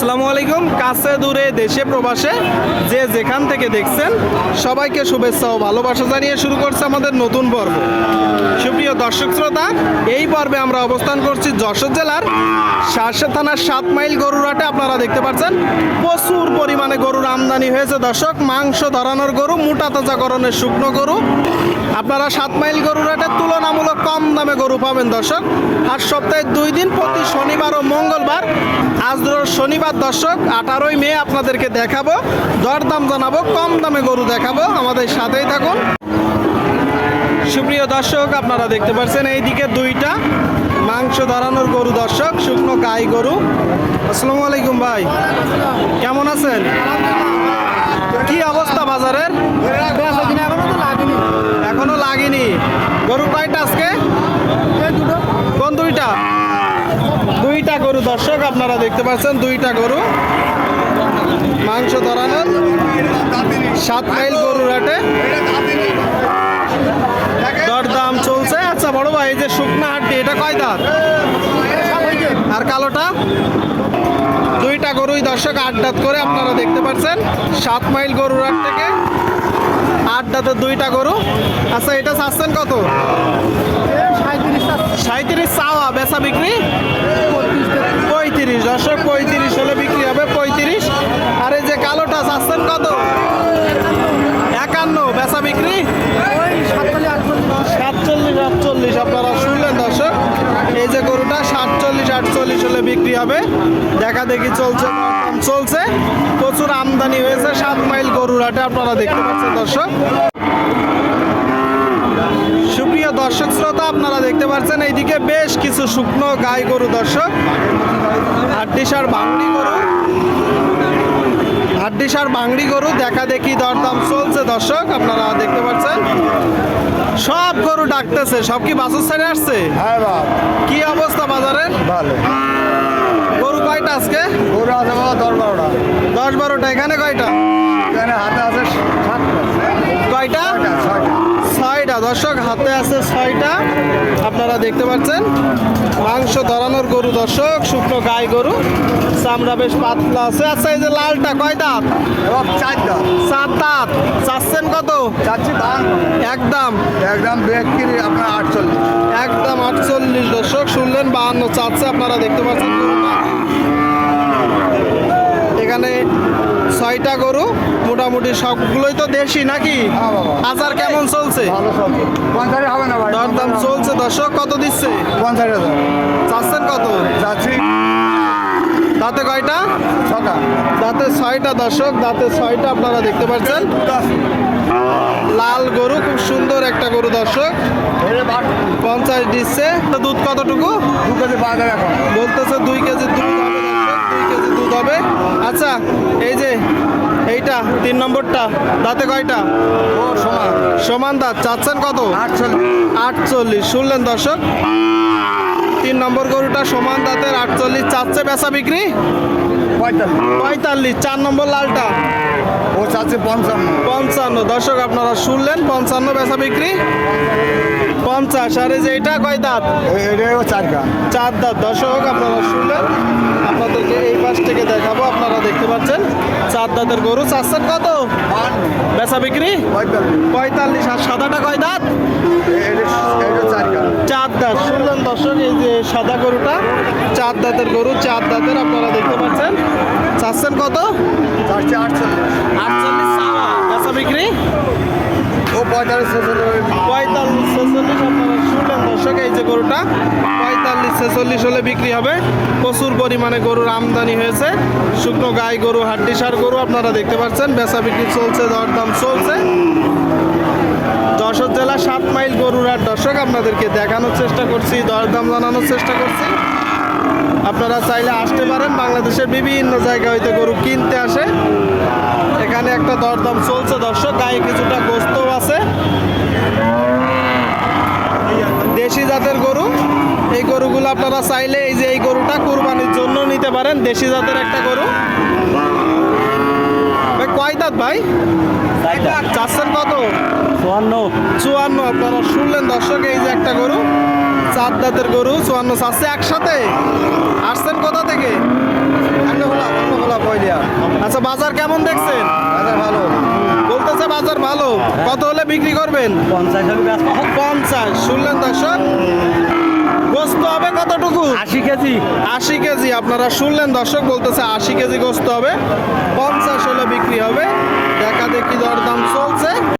আসসালামু আলাইকুম। কাছে, দূরে, দেশে, প্রবাসে যে যেখান থেকে দেখছেন, সবাইকে শুভেচ্ছা ও ভালোবাসা জানিয়ে শুরু করছে আমাদের নতুন পর্ব। সুপ্রিয় দর্শক শ্রোতা, এই পর্বে আমরা অবস্থান করছি যশোর জেলার শার্শে থানার সাত মাইল গরুরাটে আপনারা দেখতে পাচ্ছেন, প্রচুর পরিমাণে গরুর আমদানি হয়েছে দর্শক। মাংস ধরানোর গরু, মোটা তাজাকরণের শুকনো গরু। আপনারা সাত মাইল গরুরাটে তুলনামূলক কম দামে গরু পাবেন, দর্শক। আর সপ্তাহে দুই দিন, প্রতি শনিবার ও মঙ্গলবার। আজ শনিবার, দর্শক, আঠারোই মে আপনাদেরকে দেখাবো, দরদাম জানাব, কম দামে গরু দেখাবো। আমাদের সাথেই থাকুন। সুপ্রিয় দর্শক, আপনারা দেখতে পাচ্ছেন এইদিকে দুইটা মাংস ধরানোর গরু, দর্শক, শুকনো গাই গরু। আসসালামু আলাইকুম ভাই। কেমন আছেন? কি অবস্থা বাজারের এখনও লাগেনি গরু কয়টা আজকে? কোন দুইটা? দুইটা গরু। দর্শক আপনারা দেখতে পাচ্ছেন দুইটা গরু। মাংস ধরানোর সাত মাইল গরুর হাটে। দরদাম চলছে। আচ্ছা বড় ভাই এই যে শুকনা হাটটি এটা কয় দাঁত? আর কালোটা? দুইটা গরুই দর্শক আট দাঁত করে আপনারা দেখতে পাচ্ছেন। সাত মাইল গরুর হাট থেকে আট দাঁতের দুইটা গরু। আচ্ছা এটা চাচ্ছেন কত? সাঁত্রিশ চাওয়া, বেচা বিক্রি? পঁয়ত্রিশ, দর্শক, পঁয়ত্রিশ হলে বিক্রি হবে পঁয়ত্রিশ। আর এই যে কালোটা, চাচ্ছেন কত? একান্ন, বেচা বিক্রি? সাতচল্লিশ, আটচল্লিশ, আপনারা শুনলেন দর্শক। এই যে গরুটা, সাতচল্লিশ, আটচল্লিশ হলে বিক্রি হবে। দেখা দেখি চলছে। দরদাম চলছে। প্রচুর আমদানি হয়েছে সাত মাইল গরুর হাটে আপনারা দেখতে পাচ্ছেন দর্শক। সুপ্রিয় দর্শক শ্রোতা আপনারা দেখতে পাচ্ছেন এইদিকে বেশ কিছু শুকনো গাই গরু দর্শক। হাড্ডিসার বাংড়ি গরু। হাড্ডিসার বাংড়ি গরু দেখা দেখি দরদাম চলছে দর্শক আপনারা দেখতে পাচ্ছেন। সব গরু ডাকতেছে সব কি বাসুর সাইডে আসছে? হ্যাঁ কি অবস্থা বাজারের? ভালো। গরু কয়টা আজকে? গরু আছে বাবা দশ বারোটা। দশ বারোটা এখানে কয়টা? এখানে হাতে আছে কয়টা? ছয়টা দর্শক হাতে আছে ছয়টা। আপনারা দেখতে পাচ্ছেন মাংস ধরানোর গরু দর্শক শুকনো গাই গরু। চামড়া বেশ পাতলা আছে। আচ্ছা এই যে লালটা কয় দাঁত? সাত দাঁত। চাচ্ছেন কত? চাচ্ছি একদম। একদম বিক্রি আপনার আটচল্লিশ। একদম আটচল্লিশ দর্শক শুনলেন বাহান্ন চাচ্ছে। আপনারা দেখতে পাচ্ছেন। এখানে ছয়টা গরু মোটামুটি সবগুলোই তো দেশি নাকি? হ্যাঁ বাবা। বাজার কেমন চলছে? হবে না দরদাম চলছে দর্শক কত দিচ্ছে? পঞ্চাশ হাজার। চাচ্ছেন কত? যাচ্ছি। দাঁতে কয়টা? ছটা। দাঁতে ছয়টা দর্শক দাঁতে ছয়টা আপনারা দেখতে পাচ্ছেন। লাল গরু খুব সুন্দর একটা গরু দর্শক। পঞ্চাশ দিচ্ছে। দুধ কতটুকু? দু কেজি বলতেছে দুই কেজি দুধ দুই কেজি দুধ হবে। আচ্ছা এই যে এইটা তিন নম্বরটা দাঁতে কয়টা? ও সমান। সমান দাঁত চাচ্ছেন কত? আটচল্লিশ। আটচল্লিশ শুনলেন দর্শক? তিন নম্বর গরুটা সমান দাঁতের আটচল্লিশ চাচ্ছে বেচা বিক্রি? পঁয়তাল্লিশ। পঁয়তাল্লিশ চার নম্বর লালটা? ও চাচ্ছে পঞ্চান্ন। পঞ্চান্ন দর্শক আপনারা শুনলেন পঞ্চান্ন বেচা বিক্রি? পঞ্চাশ আর এই যে এটা কয় দাঁত? চার চার দাঁত। দর্শক আপনারা শুনলেন আপনাদেরকে এই পাশ থেকে দেখাবো আপনারা দেখতে পাচ্ছেন চার দাঁতের গরু। চাচ্ছেন কত? বেচা বিক্রি? পঁয়তাল্লিশ। আর সাদাটা কয় দাঁত? চার দাঁত। শুনলেন দর্শক এই যে সাদা গরুটা চার দাঁতের গরু চার দাঁতের আপনারা দেখতে পাচ্ছেন। চাচ্ছেন কত? আটচল্লিশ। আটচল্লিশ বেচা বিক্রি? পঁয়তাল্লিশ ছেচল্লিশ পঁয়তাল্লিশ দর্শক এই যে গরুটা পঁয়তাল্লিশ ছেচল্লিশ হলে বিক্রি হবে প্রচুর পরিমাণে গরুর আমদানি হয়েছে শুকনো গাই গরু গরু আপনারা দেখতে পাচ্ছেন বেচা বিক্রি চলছে দরদাম চলছে যশোর জেলা সাত মাইল গরুর হাট দর্শক আপনাদেরকে দেখানোর চেষ্টা করছি দরদাম জানানোর চেষ্টা করছি আপনারা চাইলে আসতে পারেন। বাংলাদেশের বিভিন্ন জায়গা হইতে গরু কিনতে আসে। এখানে একটা দরদাম চলছে দর্শক। গায়ে কিছুটা গোস্তও আছে। দেশি জাতের গরু। এই গরুগুলো আপনারা চাইলে এই যে এই গরুটা কুরবানির জন্য নিতে পারেন দেশি জাতের একটা গরু। ভাই কয় দাঁত ভাই? চাচ্ছেন কত? চুয়ান্ন। চুয়ান্ন আপনারা শুনলেন দর্শক এই যে একটা গরু। চার দাঁতের গরু চুয়ান্ন চাচ্ছে একসাথে। আসছেন কোথা থেকে? আচ্ছা বাজার কেমন দেখছেন? বাজার ভালো? কত হলে বিক্রি করবেন? পঞ্চাশ পঞ্চাশ। শুনলেন দর্শক? গোস্ত হবে কতটুকু? আশি কেজি। আশি কেজি। আপনারা শুনলেন দর্শক বলতেছে আশি কেজি গোস্ত হবে। পঞ্চাশ হলে বিক্রি হবে। দেখা দেখি দরদাম চলছে।